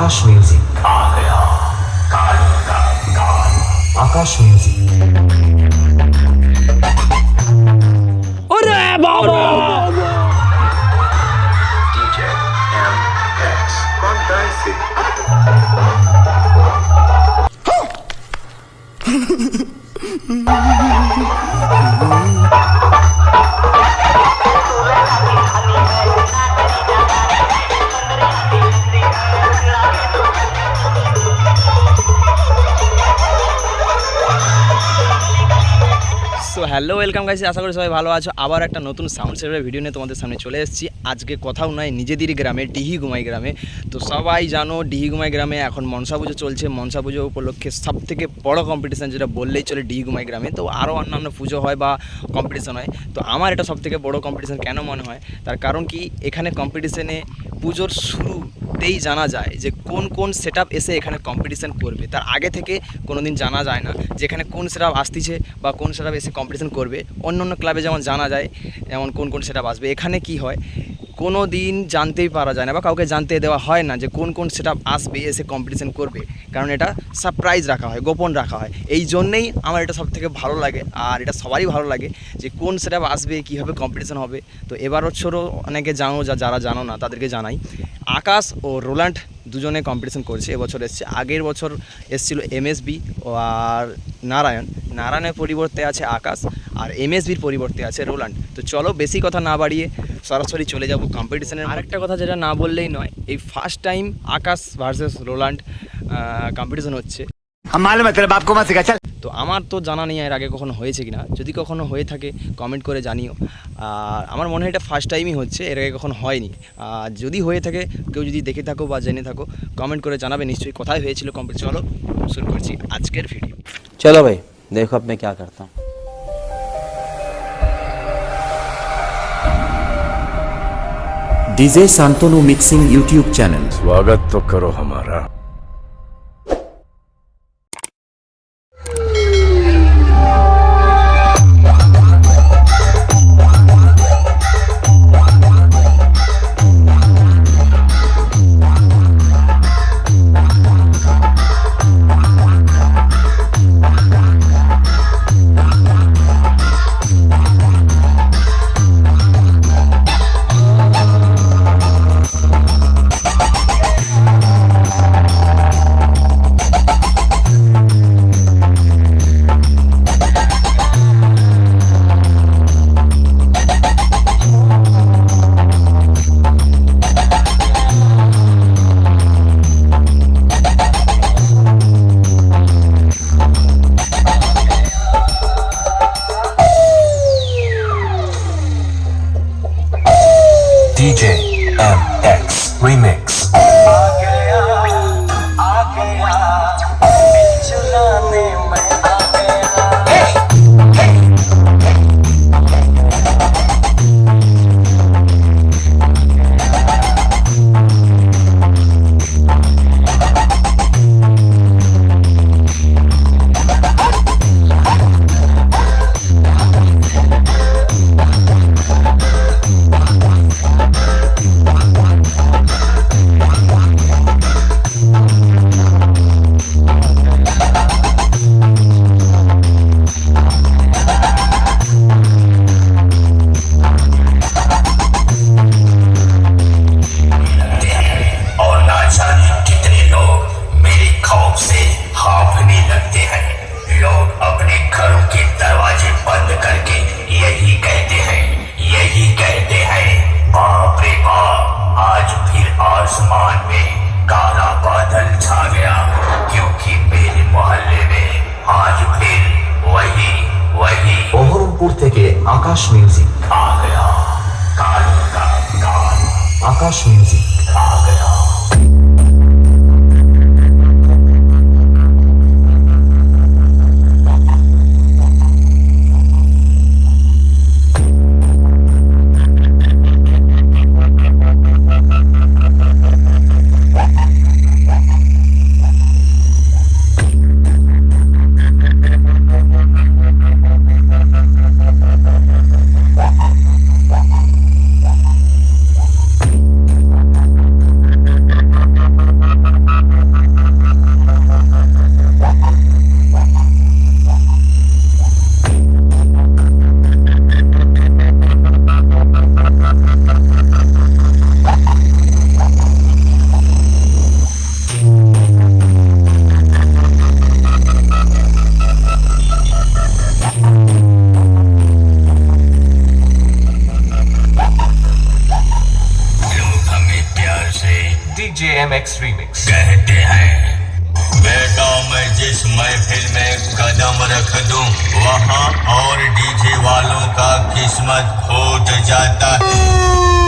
আকাশ music Akash music ওরে বাবা DJ MX. Quanta esse? Come on. Hello, welcome গাইছি আশা করি সবাই ভালো আছো। আবার একটা নতুন সাউন্ড সেভের ভিডিও নিয়ে তোমাদের সামনে চলে এসেছি। আজকে কোথাও নয় নিজেদেরই গ্রামে, ডিহি গুমাই গ্রামে। তো সবাই জানো, ডিহি গুমাই গ্রামে এখন মনসা পুজো চলছে। মনসা পুজো উপলক্ষে সব থেকে বড় কম্পিটিশান যেটা বললেই চলে ডিহি গুমাই গ্রামে। তো আরও অন্যান্য পুজো হয় বা কম্পিটিশান হয়। তো আমার এটা সব থেকে বড় কম্পিটিশান কেন মনে হয়? তার কারণ কি, এখানে কম্পিটিশানে পুজোর শুরুতেই জানা যায় যে কোন কোন সেট এসে এখানে কম্পিটিশান করবে। তার আগে থেকে কোনো দিন জানা যায় না যে এখানে কোন সেট আসতিছে বা কোন সেট এসে কম্পিটিশান করবে। অন্য অন্য ক্লাবে যেমন জানা যায়, যেমন কোন কোন সেট আসবে, এখানে কি হয়, কোনো দিন জানতেই পারা যায় না বা কাউকে জানতে দেওয়া হয় না যে কোন কোন সেট আসবে, এসে কম্পিটিশান করবে। কারণ এটা সারপ্রাইজ রাখা হয়, গোপন রাখা হয়। এই জন্যেই আমার এটা সব থেকে ভালো লাগে আর এটা সবারই ভালো লাগে যে কোন সেট আসবে, কীভাবে কম্পিটিশান হবে। তো এবার বছরও অনেকে জানো, যা যারা জানো না, তাদেরকে জানাই। আকাশ ও রোল্যান্ড দুজনে কম্পিটিশন করেছে এবছর এসছে। আগের বছর এসছিল এমএসবি আর নারায়ণ। নারায়ণের পরিবর্তে আছে আকাশ আর এমএসবির পরিবর্তে আছে রোলান্ড। তো চলো বেশি কথা না বাড়িয়ে সরাসরি চলে যাব কম্পিটিশনের আরেকটা কথা যেটা না বললেই নয় এই first time Akash versus Roland competition হচ্ছে। तेरे बाप को मत सिखा चल তো আমার তো জানা নেই এর আগে কখনো হয়েছে কিনা যদি কখনো হয়ে থাকে কমেন্ট করে জানিও আর আমার মনে হয় এটা ফার্স্ট টাইমই হচ্ছে এর আগে কখনো হয়নি আর যদি হয়ে থাকে কেউ যদি দেখে থাকো বা জেনে থাকো কমেন্ট করে জানাবে নিশ্চয়ই কোথায় হয়েছিল কম্পিট চলো শুরু করছি আজকের ভিডিও चलो भाई देखो अब मैं क्या करता हूँ DJ Shantanu mixing YouTube channel स्वागत तो करो हमारा Akash music Akash music DJMX remix. कहते हैं, बेटा, मैं जिस महफिल में कदम रख दूँ, वहाँ और डीजे वालों का किस्मत खोज जाता है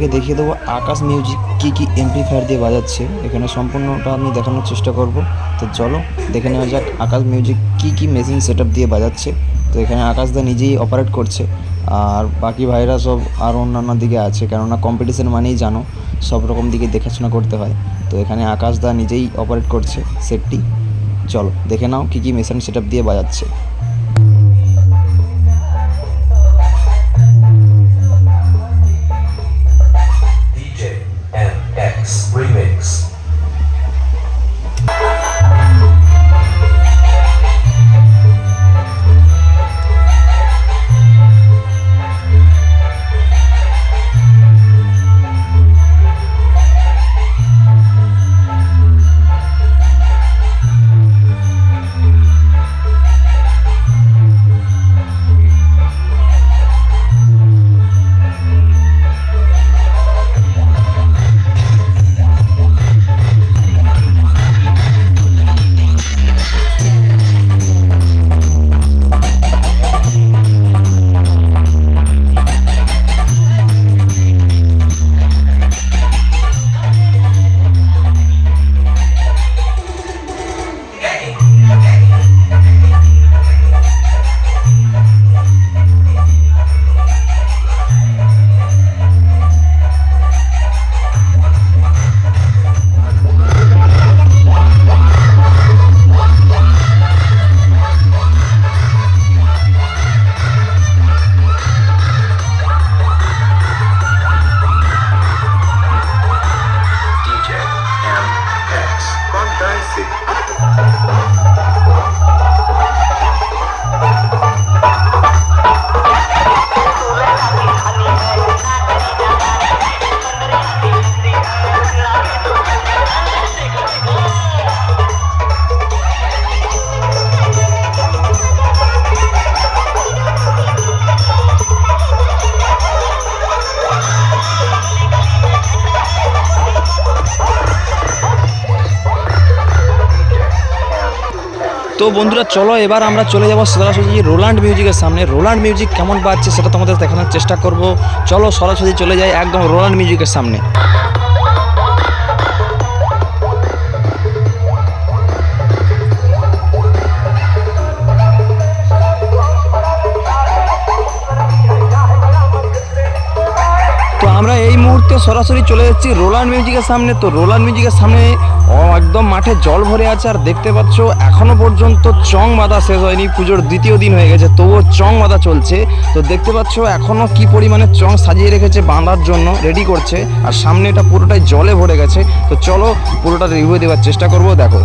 তোমাদেরকে দেখিয়ে দেবো আকাশ মিউজিক কী কী এমপ্লিফায়ার দিয়ে বাজাচ্ছে। এখানে সম্পূর্ণটা আমি দেখানোর চেষ্টা করব। তো চলো দেখে নেওয়া যাক আকাশ মিউজিক কী কী মেশিন সেট দিয়ে বাজাচ্ছে। তো এখানে আকাশদা নিজেই অপারেট করছে। আর বাকি ভাইরা সব আর অন্যান্য দিকে আছে। কেননা কম্পিটিশন মানেই জানো, সব রকম দিকে দেখাশোনা করতে হয়। তো এখানে আকাশদা নিজেই অপারেট করছে সেটটি চলো দেখে নাও কী কী মেশিন সেট দিয়ে বাজাচ্ছে। Christ. বন্ধুরা, চলো এবার আমরা চলে যাব সরাসরি রোল্যান্ড মিউজিকের সামনে। রোল্যান্ড মিউজিক কেমন বাজছে সেটা তোমাদের দেখানোর চেষ্টা করব। চলো সরাসরি চলে যাই একদম রোল্যান্ড মিউজিকের সামনে। আমরা এই মুহূর্তে সরাসরি চলে যাচ্ছি রোলার মিউজিকের সামনে। তো রোলার মিউজিকের সামনে একদম মাঠে জল ভরে আছে আর দেখতে পাচ্ছ, এখনও পর্যন্ত চং বাঁধা শেষ হয়নি, পুজোর দ্বিতীয় দিন হয়ে গেছে, তবুও চং বাঁধা চলছে। তো দেখতে পাচ্ছ, এখনও কি পরিমাণে চং সাজিয়ে রেখেছে বাঁধার জন্য রেডি করছে, আর সামনে এটা পুরোটাই জলে ভরে গেছে। তো চলো পুরোটা রিভিউ দেওয়ার চেষ্টা করব, দেখো।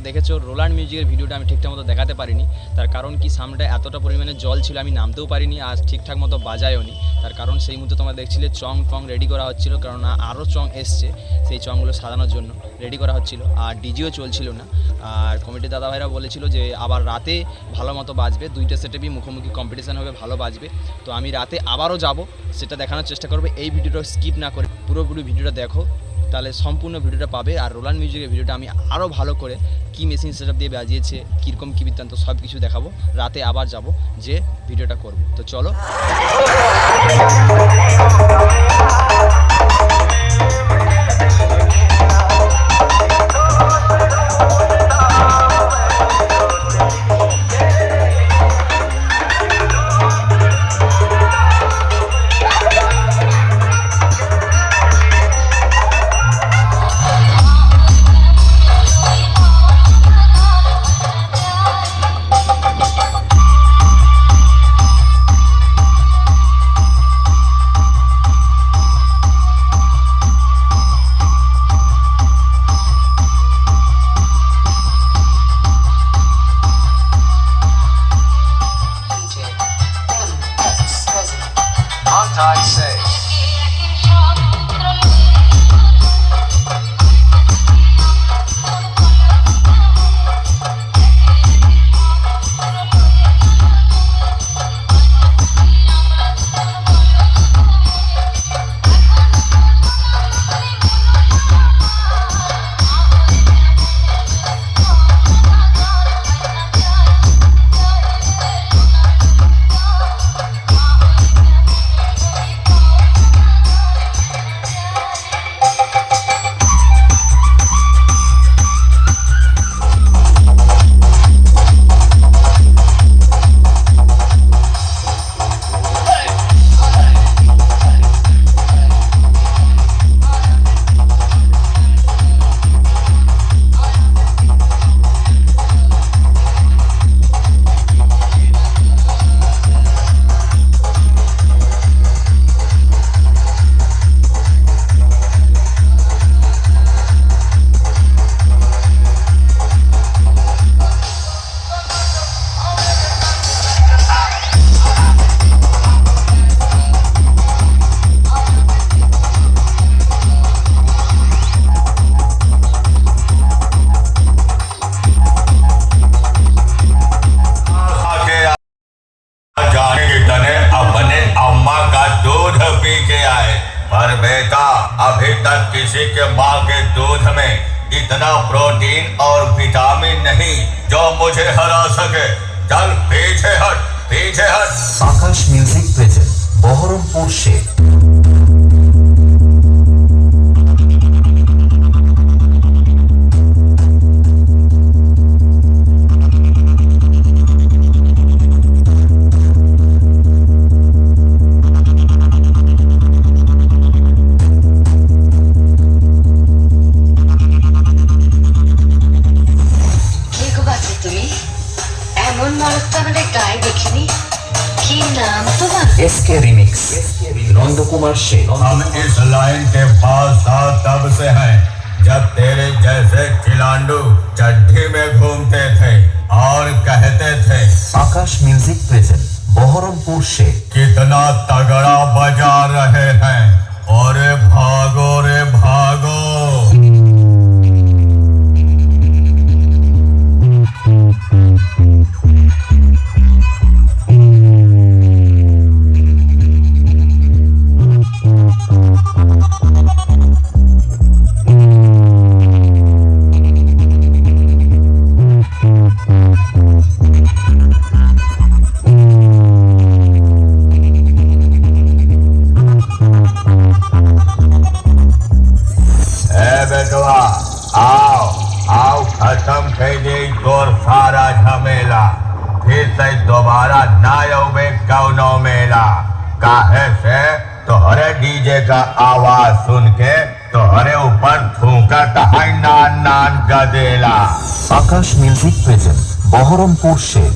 তোমরা দেখেছ রোলার মিউজিকের ভিডিওটা আমি ঠিকঠাক মতো দেখাতে পারিনি। তার কারণ কি, সামনেটা এতটা পরিমাণে জল ছিল, আমি নামতেও পারিনি, আর ঠিকঠাক মতো বাজায়ও নি তার কারণ সেই মুহূর্তে তোমরা দেখছিলে, চং ফং রেডি করা হচ্ছিল কারণ আরও চং এসছে সেই চংগুলো সাজানোর জন্য রেডি করা হচ্ছিল, আর ডিজিও চলছিল না। আর কমিটি দাদাভাইরা বলেছিল যে, আবার রাতে ভালো মতো বাজবে, দুইটা সেটেপই মুখোমুখি কম্পিটিশান হবে, ভালো বাজবে। তো আমি রাতে আবারও যাব, সেটা দেখানোর চেষ্টা করব, এই ভিডিওটা স্কিপ না করে, পুরোপুরি ভিডিওটা দেখো। তাহলে সম্পূর্ণ ভিডিওটা পাবে। আর রোলান মিউজিকের ভিডিওটা আমি আরও ভালো করে কী মেশিন সেট দিয়ে বাজিয়েছে, কীরকম কী বৃত্তান্ত সব কিছু দেখাবো। রাতে আবার যাব যে ভিডিওটা করব। তো চলো। किसी के माँ के दूध में इतना प्रोटीन और विटामिन नहीं जो मुझे हरा सके। चल, पीछे हट पीछे हट। Akash music present Baharampur Sheikh uszy. दोबारा झमेला फिर से दोबारा ना आवे कौनो मेला काहे से तोहरे डीजे का आवाज सुन के तोहरे ऊपर थूका कहाई नान नान गदेला आकाश म्यूजिक प्रेजेंट बहरमपुर से